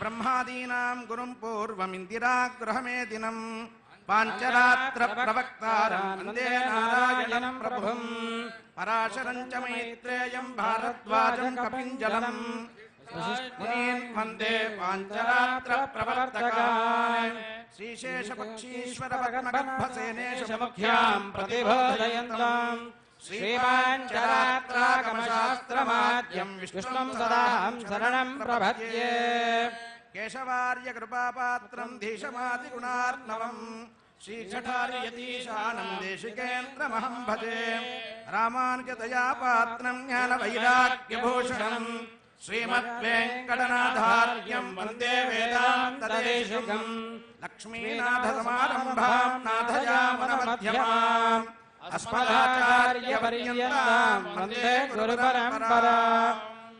ब्रह्मादीनां गुरुं पूर्वमिन्दिरागृहमेदिनम् पाञ्चरात्र प्रवक्तारं वंदे नारायणं प्रभुम् पराशरं च मैत्रेयं भारद्वाजं कपिञ्जलम् मुनीन् वंदे पाञ्चरात्र प्रवर्तकान् श्रीशेषपक्षीश्वर मुख्याम् प्रतिबोधयन्ताम् श्रीमाञ्चरात्रागमशास्त्रमाद्यम् विष्णुम् सदाहम् शरणम् प्रपद्ये केशवार्य कृपापात्रं धीशमादिगुणार्णवम् श्रीचठार्यतीशानं देशिकेन्द्रमहं भजे रामानुजदयापात्रं ज्ञानवैराग्यभूषणम् श्रीमद्वेङ्कटनाथार्यं वंदे वेदान्तदेशिकम् लक्ष्मीनाथसमारम्भां नाथयामनमध्यमाम् अस्मदाचार्यपर्यन्तां वंदे गुरुपरम्पराम्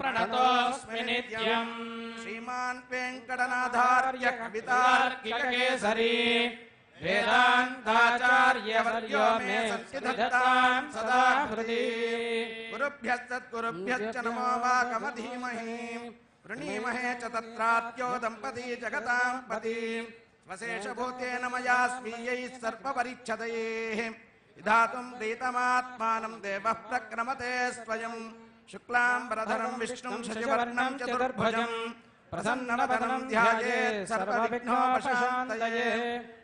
प्रणतोऽस्मि नित्यम्। श्रीमान् वेङ्कटनाथार्य कवितार्किककेसरी वेदान्ताचार्यवर्यो मे सदा हृदि गुरुभ्यस्तद्गुरुभ्यश्च नमो वाकमधीमहि। वृणीमहे च तत्रात्यो दम्पती जगताम् पति। स्वशेषभूतेन मया स्वीयैः सर्पपरिच्छदयेः। विधातुम् प्रीतमात्मानम् देवः प्रक्रमते स्वयम् शुक्लाम्बरधरम् विष्णुम् शशिवर्णम् चतुर्भुजम्। प्रसन्नवदनं ध्यायेत् सर्वविघ्नोपशान्तये।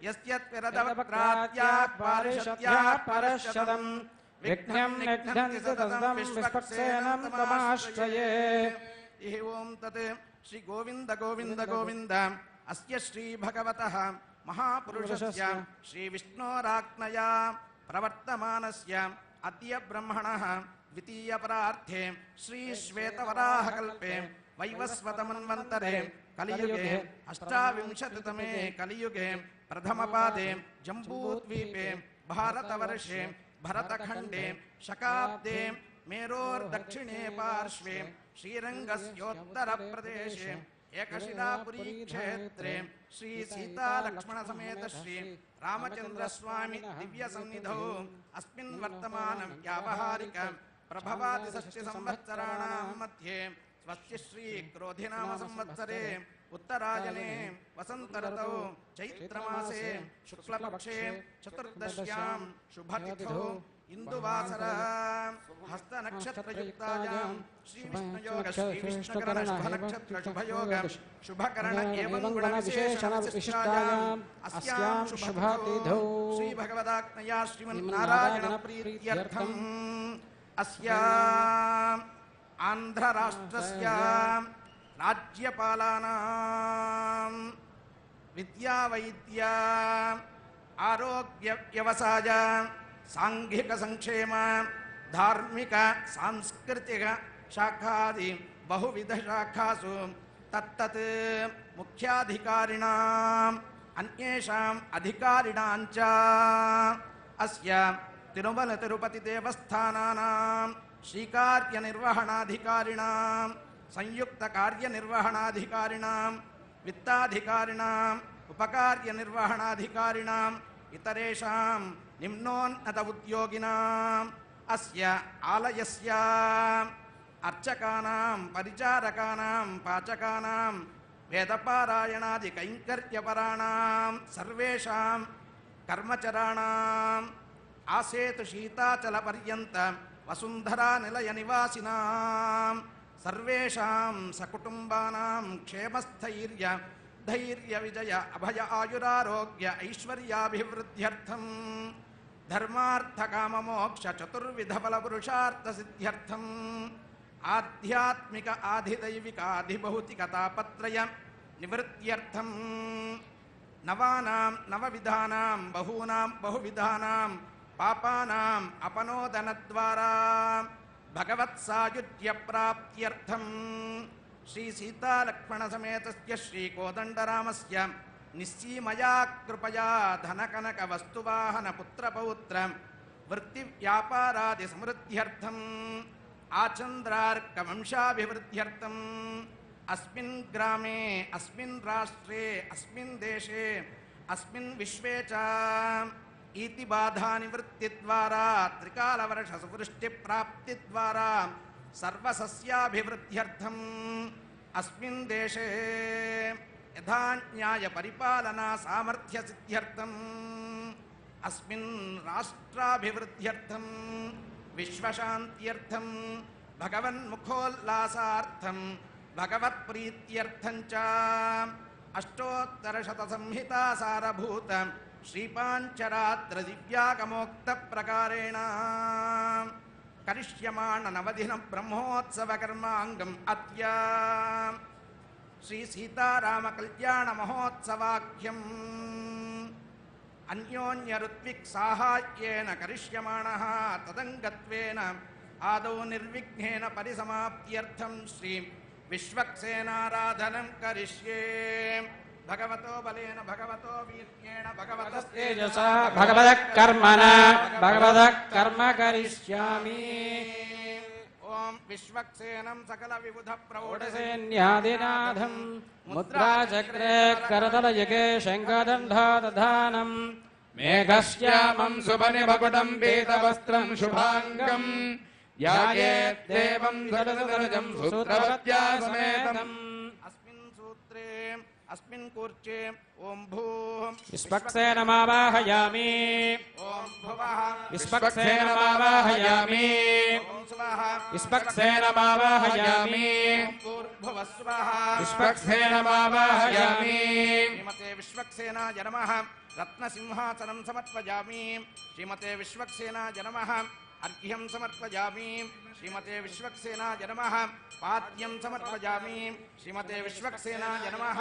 यस्यत्विरदवक्रात्याः पारिषत्याः निघ्नन्ति सततं विश्वक्सेनं तमाश्रये। इह ॐ तत् श्रीगोविन्द गोविन्द गोविन्द अस्य श्रीभगवतः महापुरुषस्य श्रीविष्णोराज्ञया प्रवर्तमानस्य अद्य ब्रह्मणः द्वितीयपरार्थे श्रीश्वेतवराहकल्पे वैवस्वतमन्वन्तरे कलियुगे अष्टाविंशतितमे कलियुगे प्रथमपादे जम्बूद्वीपे भारतवर्षे भरतखण्डे शकाब्दे मेरोर्दक्षिणे पार्श्वे श्रीरङ्गस्योत्तरप्रदेशे एकशिलापुरी क्षेत्रे श्री सीतालक्ष्मणसमेत श्री रामचन्द्रस्वामि दिव्यसन्निधौ अस्मिन् वर्तमान व्यावहारिक प्रभवादिषष्टिसंवत्सराणां मध्ये स्वस्य श्री क्रोधिनाम संवत्सरे उत्तरायणे वसन्तऋतौ चैत्रमासे शुक्लपक्षे चतुर्दश्यां शुभतिथौ इन्दुवासर हस्तनक्षत्रयुक्तायां श्रीविष्णुयोग श्रीविष्णुकरण शुभनक्षत्र शुभयोग शुभकरण एवं गुणविशेषणविशिष्टायाम् अस्यां शुभतिथौ। श्रीभगवदाज्ञया श्रीमन्नारायणप्रीत्यर्थम् अस्याम् आन्ध्रराष्ट्रस्य राज्यपालानां विद्यावैद्य आरोग्यव्यवसाय साङ्घिकसङ्क्षेम धार्मिक, सांस्कृतिक शाखादि बहुविधशाखासु तत्तत् मुख्याधिकारिणाम्, अन्येषाम् च। अस्य तिरुमलतिरुपतिदेवस्थानानां श्रीकार्यनिर्वहणाधिकारिणां संयुक्तकार्यनिर्वहणाधिकारिणां वित्ताधिकारिणाम्, उपकार्यनिर्वहणाधिकारिणाम् इतरेषां निम्नोन्नत उद्योगिनाम् अस्य आलयस्य अर्चकानां परिचारकानां पाचकानां वेदपारायणादिकैङ्कर्यपराणां सर्वेषां कर्मचराणाम् आसेतु शीताचलपर्यन्त वसुन्धरा निलयनिवासिनां सर्वेषां सकुटुम्बानां क्षेमस्थैर्य धैर्य विजय अभय आयुरारोग्य ऐश्वर्याभिवृद्ध्यर्थम। धर्मार्थ काम मोक्ष चतुर्विध बल पुरुषार्थ सिद्ध्यर्थम आध्यात्मिक आधिदैविकाधिभौतिकतापत्रय निवृत्त्यर्थम। नवानां नवविधानां बहूनां बहुविधानां पापानाम् अपनोदनद्वारा। भगवत्सायुज्यप्राप्त्यर्थम्। श्री सीता लक्ष्मण समेत श्रीसीतालक्ष्मणसमेतस्य श्रीकोदण्डरामस्य निश्चीमया कृपया धनकनक वस्तुवाहन पुत्र पौत्र वृत्तिव्यापारादि धनकनकवस्तुवाहनपुत्रपौत्रं वृत्तिव्यापारादिसमृद्ध्यर्थम् आचन्द्रार्कवंशाभिवृद्ध्यर्थम् अस्मिन् ग्रामे, अस्मिन् राष्ट्रे, अस्मिन् देशे, अस्मिन् विश्वे च इति प्राप्ति द्वारा सर्वस्याभिवृद्ध्यर्थम् अस्मिन् देशे यथा न्यायपरिपालना सामर्थ्यसिद्ध्यर्थम्। अस्मिन् राष्ट्राभिवृद्ध्यर्थम् विश्वशान्त्यर्थम् भगवन्मुखोल्लासार्थम् भगवत्प्रीत्यर्थञ्च। च अष्टोत्तरशतसंहितासारभूत श्रीपाञ्चरात्रदिव्यागमोक्तप्रकारेण। करिष्यमाणनवधिनं ब्रह्मोत्सवकर्माङ्गम् अत्या श्रीसीतारामकल्याणमहोत्सवाख्यम्। अन्योन्यऋत्विक्साहाय्येन करिष्यमाणः तदङ्गत्वेन आदौ निर्विघ्नेन परिसमाप्त्यर्थं श्री विश्वक्सेनाराधनं करिष्ये। भगवतो बलेन भगवतो वीर्येण भगवतस्तेजसा भगवतः कर्मणा भगवतः कर्म करिष्यामि। ॐ विश्वक्सेनम् सकलविबुध प्रौढसेन्यादिनाथम् मुद्राचक्रे करतलयगे शङ्खदण्डादधानम् मेघश्यामम् सुबनिभुदम् वेदवस्त्रम् शुभाङ्गम् याये देवम् अस्मिन् सूत्रे अस्मिन् ओम ॐ भूः विस्पक्सेनमावाहयामि ओम भुवः। विस्पक्सेनमावाहयामि ओम स्वः। विस्पक्सेनमावाहयामि भूर्भुवः स्वः। विस्पक्सेनमावाहयामि श्रीमते विश्वक्सेनाय नमः रत्नसिंहासनं समर्पयामि। श्रीमते विश्वक्सेनाय नमः अर्घ्यं समर्पयामि। श्रीमते विश्वक्सेना नमः पाद्यं समर्पयामि। श्रीमते विश्वक्सेनाय नमः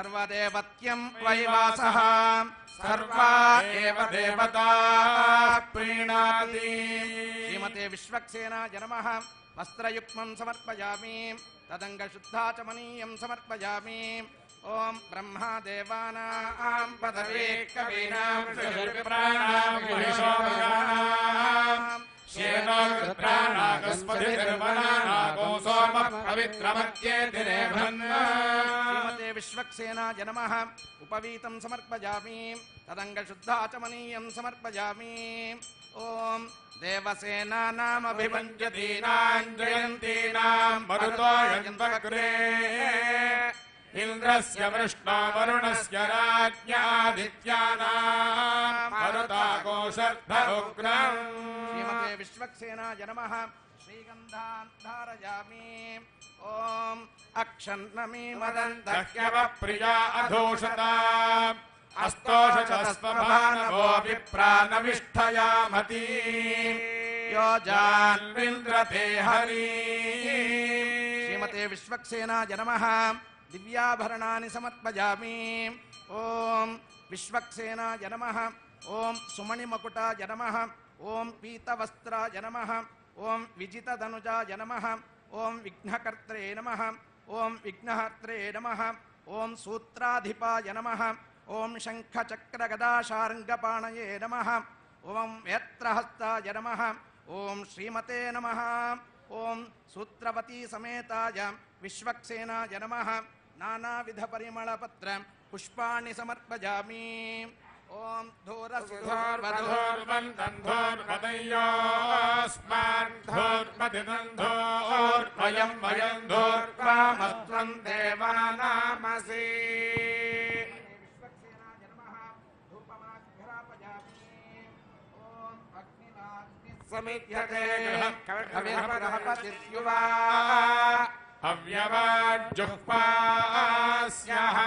सर्वदेवत्यं वैवासः सर्वा एव देवता प्रीणाति। श्रीमते विश्वक्सेना जनमः वस्त्रयुग्मम् समर्पयामि। तदङ्गशुद्धा च मनीयम् समर्पयामि। ॐ ब्रह्मा देवानाम् पदवे कवीनाम् श्येनागस्पति सोमः पवित्रमत्ये दिने भन्न श्वक्सेना जनमः उपवीतम् समर्पयामि। तदङ्गशुद्धा च मनीयम् समर्पयामि। ओम् देवसेनामभिमञ्जतीनाम् जयन्तीनाम् इन्द्रस्य वृष्णा वरुणस्य राज्ञादित्यानाम् मरुताकोशर्ध उग्रम् श्रीमते विश्वक्सेनाय नमः। श्रीगन्धान्धारयामि। ॐ अक्षन्नमी मदन्तह्यवप्रिया अधोषता। अस्तोषचस्वभानवो विप्राणविष्ठयामती। यो जान्विन्द्रते हरी। श्रीमते विश्वक्सेना नमः। दिव्याभरणानि समर्पयामि ॐ विश्वक्सेनाय नमः ओं सुमणिमकुटाय नमः ॐ जनम ओं ॐ विजितधनुजाय ओं ॐ विघ्नकर्त्रे नमः ॐ विघ्नहर्त्रे नम ओं सूत्राधि नमः ओं शङ्खचक्रगदाशार्ङ्गपाणये नम ओं वेत्रहस्ता जनम ओं श्रीमते नम ओं सूत्रवती सूत्रवतीसमेताय विश्वक्सेना जनम नानाविधपरिमलपत्रं पुष्पाणि समर्पयामि। ॐ धूरसुधोर्वधोर्वन्दन्धोर्पदैयास्मान्धोर्पदिनन्धोर्वयं वयं धोर्वामत्वं देवानामसि अव्यवाज्जुह्वास्यः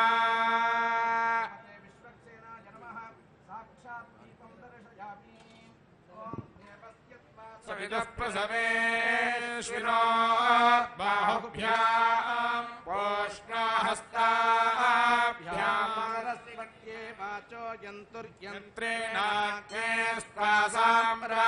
सवितः प्रसवेष्विनो बाहुभ्याम् पोष्णाहस्ताभ्याम्। वाचो यन्तुर्यन्त्रेणाग्ने स्वासाम्रा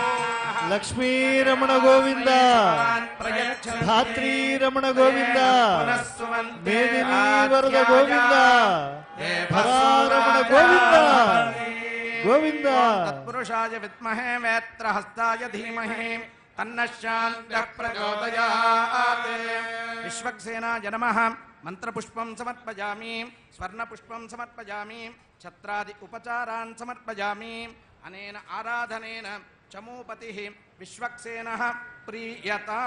లక్ష్మీరమణ గోవింద. ధాత్రీరమణ గోవింద. మేదినీ వరద గోవింద. భరారమణ గోవింద. గోవింద. తత్పురుషాయ విద్మహే వేత్రహస్తాయ ధీమహి తన్నః శాంతః ప్రచోదయాత్. విశ్వక్సేనాయ నమః మంత్రపుష్పం సమర్పయామి స్వర్ణపుష్పం సమర్పయామి ఛత్రాది ఉపచారాన్ సమర్పయామి అనేన ఆరాధనేన चमूपतिः विश्वक्सेन प्रीयता